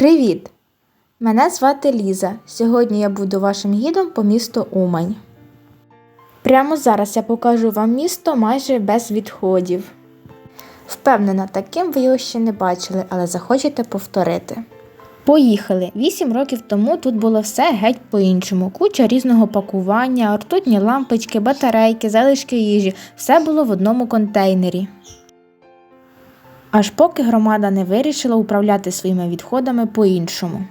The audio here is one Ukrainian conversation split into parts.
Привіт! Мене звати Ліза. Сьогодні я буду вашим гідом по місту Умань. Прямо зараз я покажу вам місто майже без відходів. Впевнена, таким ви його ще не бачили, але захочете повторити. Поїхали! Вісім років тому тут було все геть по-іншому. Куча різного пакування, ртутні лампочки, батарейки, залишки їжі все було в одному контейнері. Аж поки громада не вирішила управляти своїми відходами по-іншому.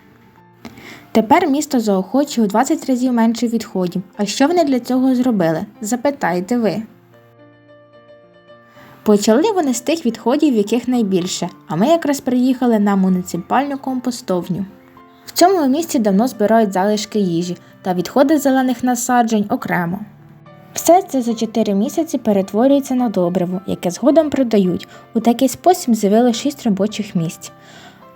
Тепер місто заохочує у 20 разів менше відходів. А що вони для цього зробили? Запитайте ви. Почали вони з тих відходів, яких найбільше, а ми якраз приїхали на муніципальну компостовню. В цьому місці давно збирають залишки їжі та відходи зелених насаджень окремо. Все це за 4 місяці перетворюється на добриво, яке згодом продають. У такий спосіб з'явило 6 робочих місць,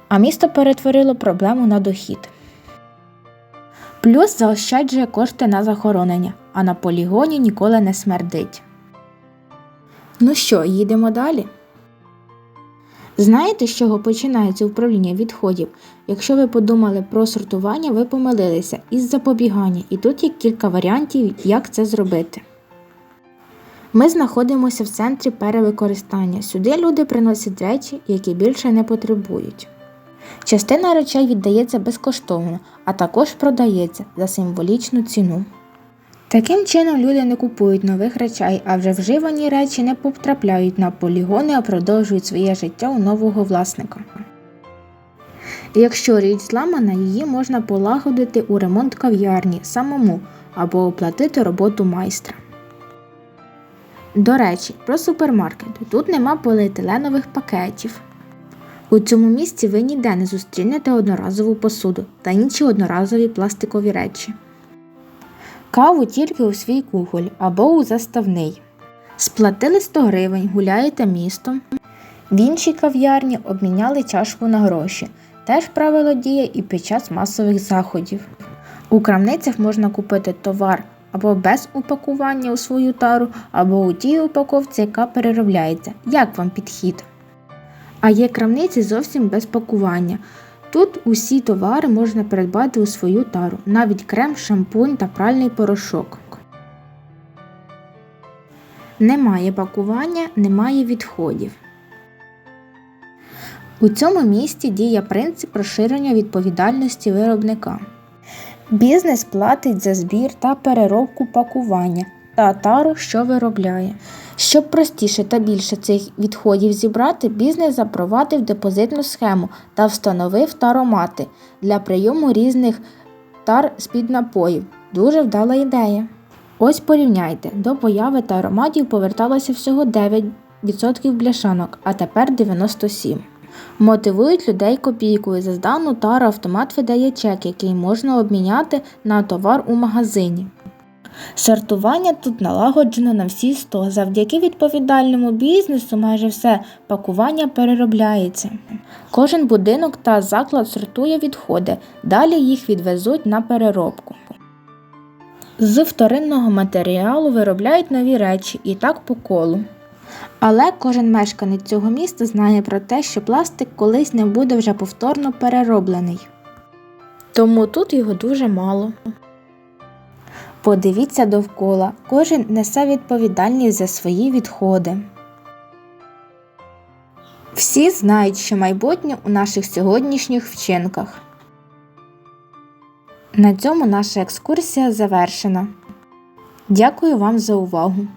а місто перетворило проблему на дохід. Плюс заощаджує кошти на захоронення, а на полігоні ніколи не смердить. Ну що, їдемо далі? Знаєте, з чого починається управління відходів? Якщо ви подумали про сортування, ви помилилися із запобігання, і тут є кілька варіантів, як це зробити. Ми знаходимося в центрі перевикористання. Сюди люди приносять речі, які більше не потребують. Частина речей віддається безкоштовно, а також продається за символічну ціну. Таким чином люди не купують нових речей, а вже вживані речі не потрапляють на полігони, а продовжують своє життя у нового власника. Якщо річ зламана, її можна полагодити у ремонт кав'ярні самому або оплатити роботу майстра. До речі, про супермаркет. Тут нема поліетиленових пакетів. У цьому місці ви ніде не зустрінете одноразову посуду та інші одноразові пластикові речі. Каву тільки у свій кухоль або у заставний. Сплатили 100 гривень, гуляєте містом. В іншій кав'ярні обміняли чашку на гроші. Теж правило діє і під час масових заходів. У крамницях можна купити товар або без упакування у свою тару, або у тій упаковці, яка переробляється. Як вам підхід? А є крамниці зовсім без пакування. Тут усі товари можна придбати у свою тару, навіть крем, шампунь та пральний порошок. Немає пакування, немає відходів. У цьому місті діє принцип розширення відповідальності виробника. Бізнес платить за збір та переробку пакування та тару, що виробляє. Щоб простіше та більше цих відходів зібрати, бізнес запровадив депозитну схему та встановив таромати для прийому різних тар з-під напоїв. Дуже вдала ідея. Ось порівняйте, до появи тароматів поверталося всього 9% бляшанок, а тепер 97%. Мотивують людей копійкою. За здану тару автомат видає чек, який можна обміняти на товар у магазині. Сортування тут налагоджено на всі 100. Завдяки відповідальному бізнесу майже все пакування переробляється. Кожен будинок та заклад сортує відходи, далі їх відвезуть на переробку. З вторинного матеріалу виробляють нові речі і так по колу. Але кожен мешканець цього міста знає про те, що пластик колись не буде вже повторно перероблений. Тому тут його дуже мало. Подивіться довкола, кожен несе відповідальність за свої відходи. Всі знають, що майбутнє у наших сьогоднішніх вчинках. На цьому наша екскурсія завершена. Дякую вам за увагу!